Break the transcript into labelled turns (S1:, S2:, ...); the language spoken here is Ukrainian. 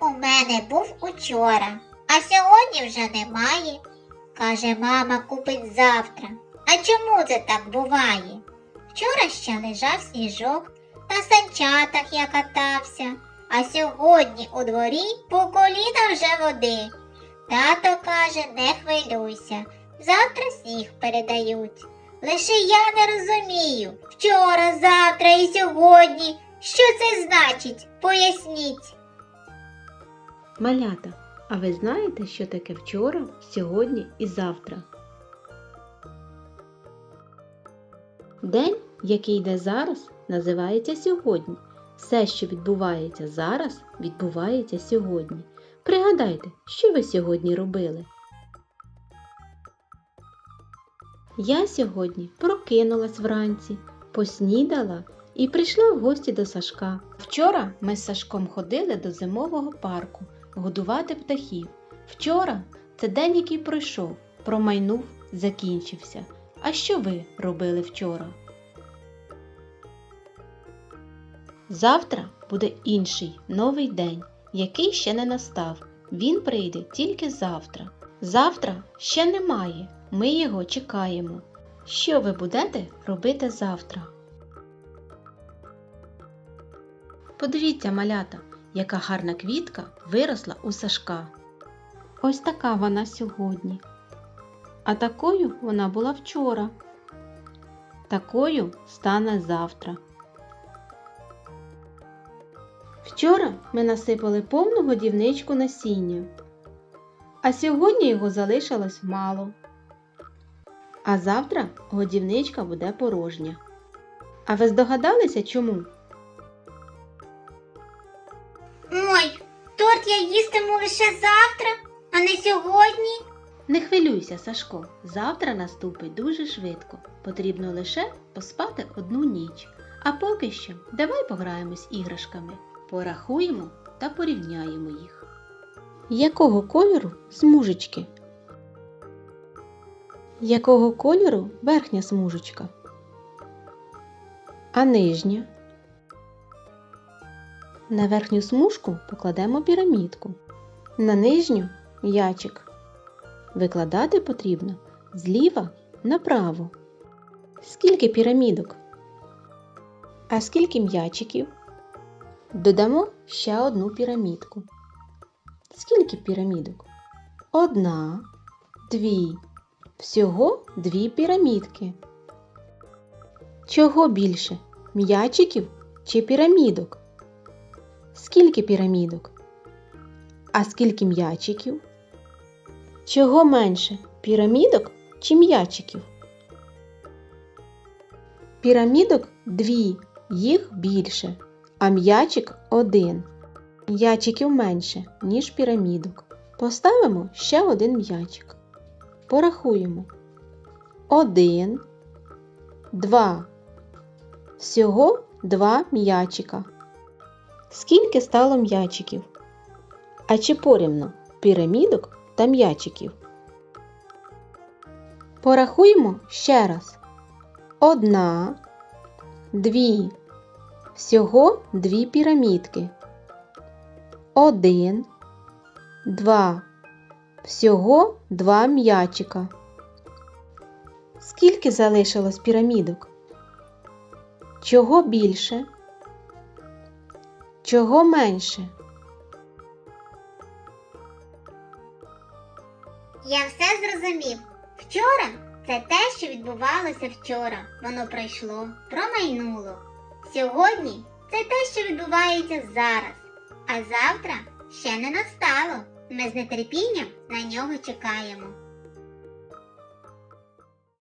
S1: у мене був учора, а сьогодні вже немає. Каже, мама купить завтра. А чому це так буває? Вчора ще лежав сніжок, на санчатах я катався, а сьогодні у дворі по коліна вже води. Тато каже, не хвилюйся, завтра сніг передають. Лише я не розумію, вчора, завтра і сьогодні. Що це значить? Поясніть.
S2: Малята, а ви знаєте, що таке вчора, сьогодні і завтра? День, який йде зараз, називається сьогодні. Все, що відбувається зараз, відбувається сьогодні. Пригадайте, що ви сьогодні робили? Я сьогодні прокинулась вранці, поснідала і прийшла в гості до Сашка. Вчора ми з Сашком ходили до зимового парку годувати птахів. Вчора це день, який пройшов, промайнув, закінчився. А що ви робили вчора? Завтра буде інший новий день, який ще не настав. Він прийде тільки завтра. Завтра ще немає. Ми його чекаємо. Що ви будете робити завтра? Подивіться, малята, яка гарна квітка виросла у Сашка. Ось така вона сьогодні. А такою вона була вчора. Такою стане завтра. Вчора ми насипали повну годівничку насіння, а сьогодні його залишилось мало. А завтра годівничка буде порожня. А ви здогадалися чому?
S1: Торт я їстиму лише завтра, а не сьогодні.
S2: Не хвилюйся, Сашко. Завтра наступить дуже швидко. Потрібно лише поспати одну ніч. А поки що давай пограємось іграшками, порахуємо та порівняємо їх. Якого кольору смужечки? Якого кольору верхня смужечка? А нижня? На верхню смужку покладемо пірамідку. На нижню м'ячик. Викладати потрібно зліва направо. Скільки пірамідок? А скільки м'ячиків? Додамо ще одну пірамідку. Скільки пірамідок? Одна, дві. Всього дві пірамідки. Чого більше? М'ячиків чи пірамідок? Скільки пірамідок? А скільки м'ячиків? Чого менше? Пірамідок чи м'ячиків? Пірамідок дві, їх більше, а м'ячик один. М'ячиків менше, ніж пірамідок. Поставимо ще один м'ячик. Порахуємо. Один, два. Всього два м'ячика. Скільки стало м'ячиків? А чи порівно пірамідок та м'ячиків? Порахуємо ще раз. Одна, дві. Всього дві пірамідки. Один, два. Всього два м'ячика. Скільки залишилось пірамідок? Чого більше? Чого менше?
S1: Я все зрозумів. Вчора це те, що відбувалося вчора. Воно пройшло, промайнуло. Сьогодні це те, що відбувається зараз. А завтра ще не настало. Ми з нетерпінням на нього чекаємо.